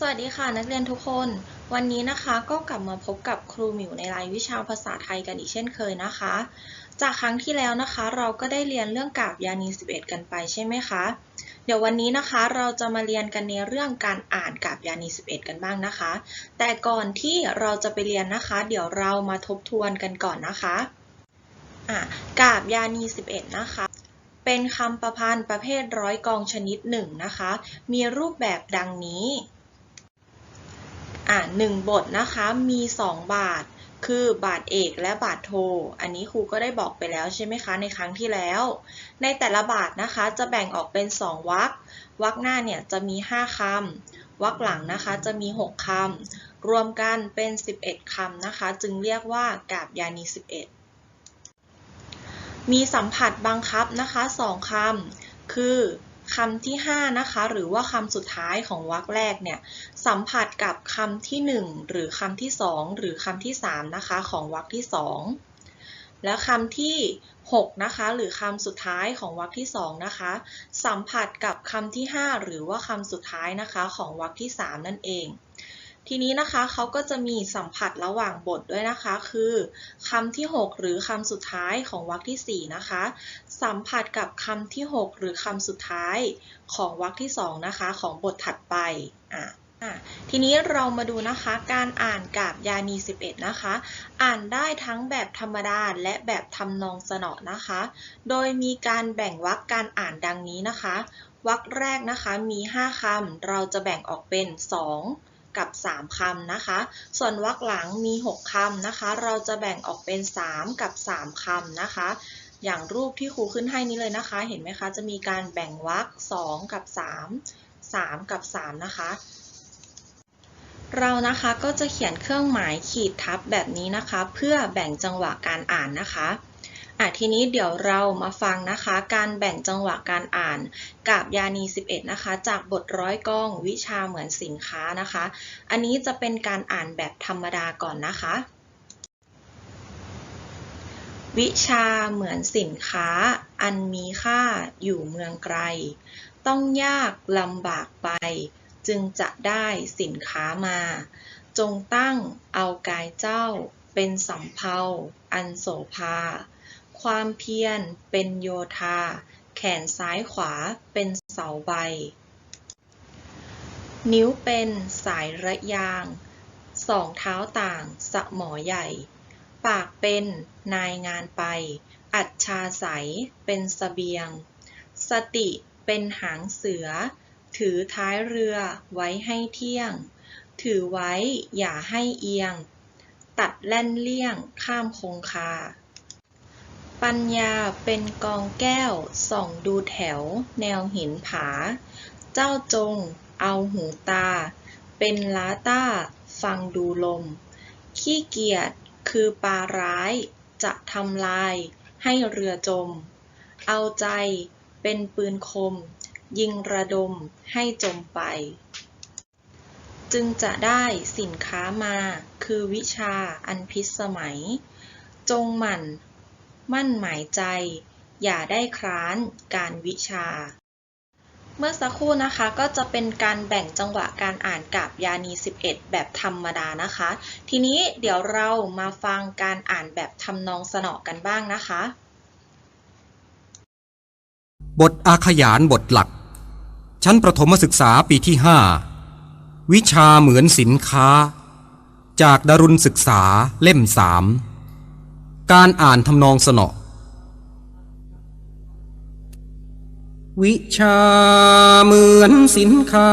สวัสดีค่ะนักเรียนทุกคน วันนี้นะคะก็กลับมาพบกับครูหมิวในรายวิชาภาษาไทยกันอีกเช่นเคยนะคะ จากครั้งที่แล้วนะคะ เราก็ได้เรียนเรื่องกาบยานี 11 กันไปใช่ไหมคะเดี๋ยววันนี้นะคะเราจะมาเรียนกันในเรื่องการอ่านกาบยานี 11 กันบ้างนะคะ แต่ก่อนที่เราจะไปเรียนนะคะ เดี๋ยวเรามาทบทวนกันก่อนนะคะะกาบยานี 11 นะคะเป็นคำประพันธ์ประเภทร้อยกองชนิดหนึ่งนะคะ มีรูปแบบดังนี้ อ่าหนึ่งบทนะคะมี 2 บาท คือบาทเอกและบาทโท อันนี้ครูก็ได้บอกไปแล้วใช่ไหมคะในครั้งที่แล้ว ในแต่ละบาทนะคะจะแบ่งออกเป็น 2วรรควรรคหน้าเนี่ยจะมี 5คำวรรคหลังนะคะจะมี 6คำรวมกันเป็น 11คำนะคะ จึงเรียกว่ากาบยานี 11 มีสัมผัสบังคับนะคะ 2คำคือ คำที่ 5 นะคะ หรือว่าคำสุดท้ายของวรรคแรกเนี่ยสัมผัสกับคำที่ 1 หรือคำที่ 2 หรือคำที่ 3 นะคะ ของวรรคที่ 2 แล้วคำที่ 6 นะคะ หรือคำสุดท้ายของวรรคที่ 2 นะคะ สัมผัสกับคำที่ 5 หรือว่าคำสุดท้ายนะคะ ของวรรคที่ 3 นั่นเอง ทีนี้นะคะเขาก็จะมีสัมผัสระหว่างบทด้วยนะคะ คือคำที่ 6 หรือคำสุดท้ายของวรรคที่ 4 นะคะ สัมผัสกับคำที่ 6 หรือคำสุดท้ายของวรรคที่ 2 นะคะ ของบทถัดไปอะทีนี้เรามาดูนะคะการอ่านกาบยานี 11 นะคะ อ่านได้ทั้งแบบธรรมดาและแบบทำนองสนอนะคะ โดยมีการแบ่งวรรคการอ่านดังนี้นะคะวรรคแรกนะคะมี 5คำเราจะแบ่งออกเป็น 2 กับ 3คำนะคะ ส่วนวรรคหลังมี 6คำนะคะ เราจะแบ่งออกเป็น 3 กับ 3คำนะคะ อย่างรูปที่ครูขึ้นให้นี้เลยนะคะ เห็นไหมคะ จะมีการแบ่งวรรค2กับ 3 3 กับ 3 นะคะ เรานะคะก็จะเขียนเครื่องหมายขีดทับแบบนี้นะคะ เพื่อแบ่งจังหวะการอ่านนะคะ อะทีนี้เดี๋ยวเรามาฟังนะคะ การแบ่งจังหวะการอ่านกับยานี 11 นะคะ จากบทร้อยกล้องวิชาเหมือนสินค้านะคะ อันนี้จะเป็นการอ่านแบบธรรมดาก่อนนะคะ วิชาเหมือนสินค้า อันมีค่าอยู่เมืองไกล ต้องยากลำบากไป จึงจะได้สินค้ามา จงตั้งเอากายเจ้าเป็นสำเภาอันโสภา ความเพียรเป็นโยธา แขนซ้ายขวาเป็นเสาใบ นิ้วเป็นสายระยาง สองเท้าต่างสะหมอใหญ่ ปากเป็นนายงานไป อัจฉาใสเป็นสเสบียง สติเป็นหางเสือ ถือท้ายเรือไว้ให้เที่ยง ถือไว้อย่าให้เอียง ตัดแล่นเลี่ยงข้ามคงคา ปัญญาเป็นกองแก้ว ส่องดูแถว แนวหินผา เจ้าจง เอาหูตา เป็นล้าต้า ฟังดูลม ขี้เกียจคือปลาร้าย จะทำลาย ให้เรือจม เอาใจ เป็นปืนคม ยิงระดมให้จมไป จึงจะได้สินค้ามา คือวิชาอันพิสมัย จงหมั่น มั่นหมายใจ อย่าได้คร้าน การวิชา เมื่อสักครู่นะคะก็จะเป็นการแบ่งจังหวะการอ่านกับยานี 11 แบบธรรมดานะคะ ทีนี้เดี๋ยวเรามาฟังการอ่านแบบทำนองสนอกันบ้างนะคะ บทอาขยานบทหลัก ชั้นประถมศึกษาปีที่ 5 วิชาเหมือนสินค้า จากดารุณศึกษาเล่มสาม การอ่านทำนองสนอ วิชาเหมือนสินค้า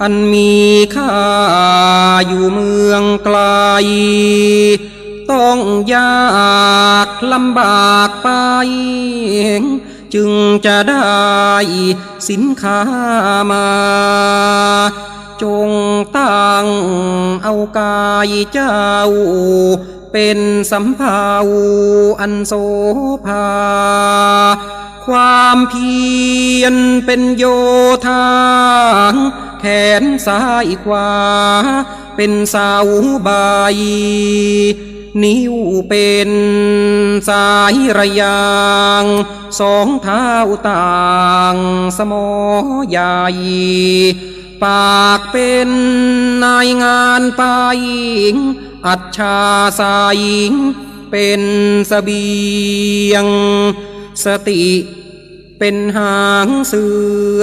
อันมีค่าอยู่เมืองไกล ต้องยากลำบากไป จึงจะได้สินค้ามา จงตั้งเอากายเจ้า เป็นสำเภาอันโสภา ความเพียรเป็นโยธาแขนซ้ายขวา เป็นเสาใบนิ้วเป็นสายระยาง สองเท้าต่างสมอใหญ่ ปากเป็นนายงานไปงอัจฉาสายงเป็นสเสบียง สติ เป็นหางเสือ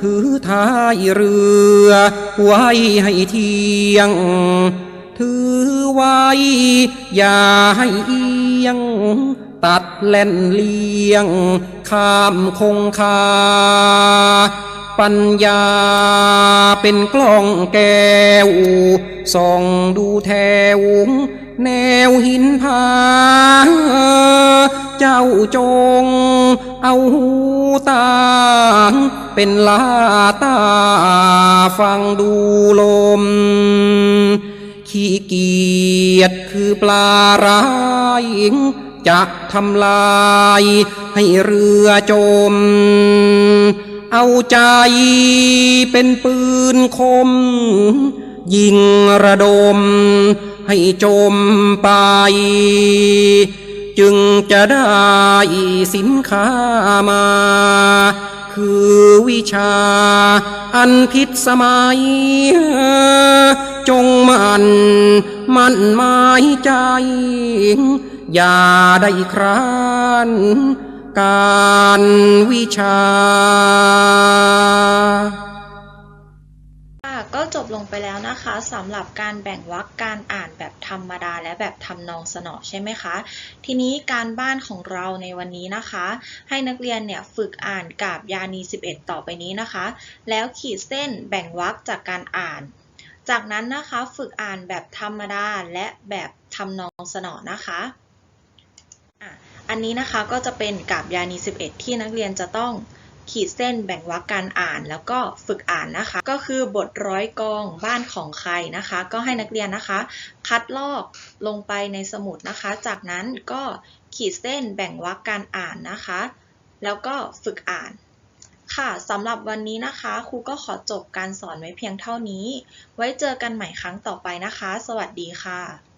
ถือท้ายเรือ ไว้ให้เที่ยง ถือไว้ อย่าให้เอียง ตัดแล่นเลียง ข้ามคงคา ปัญญาเป็นกล้องแก้วส่องดูแถวแนวหินผาเจ้าจงเอาหูตาเป็นลาตาฟังดูลม ขี้เกียจคือปลาร้ายจะทำลายให้เรือจม เอาใจเป็นปืนคม ยิงระดม ให้จมไป จึงจะได้สินค้ามา คือวิชา อันพิษสมัย จงมันมันหมายใจ อย่าได้คร้าน การวิชา ก็จบลงไปแล้วนะคะสำหรับการแบ่งวรรคการอ่านแบบธรรมดาและแบบทำนองสนอใช่ไหมคะ ทีนี้การบ้านของเราในวันนี้นะคะ ให้นักเรียนเนี่ยฝึกอ่านกาบยานี 11 ต่อไปนี้นะคะ แล้วขีดเส้นแบ่งวรรคจากการอ่าน จากนั้นนะคะฝึกอ่านแบบธรรมดาและแบบทำนองสนอนะคะอะ อันนี้นะคะก็จะเป็นกาบยานี 11 ที่นักเรียนจะต้องขีดเส้นแบ่งวรรคการอ่านแล้วก็ฝึกอ่านนะคะ ก็คือบทร้อยกองบ้านของใครนะคะ ก็ให้นักเรียนนะคะ คัดลอกลงไปในสมุดนะคะ จากนั้นก็ขีดเส้นแบ่งวรรคการอ่านนะคะ แล้วก็ฝึกอ่านค่ะสำหรับวันนี้นะคะ ครูก็ขอจบการสอนไว้เพียงเท่านี้ ไว้เจอกันใหม่ครั้งต่อไปนะคะ สวัสดีค่ะ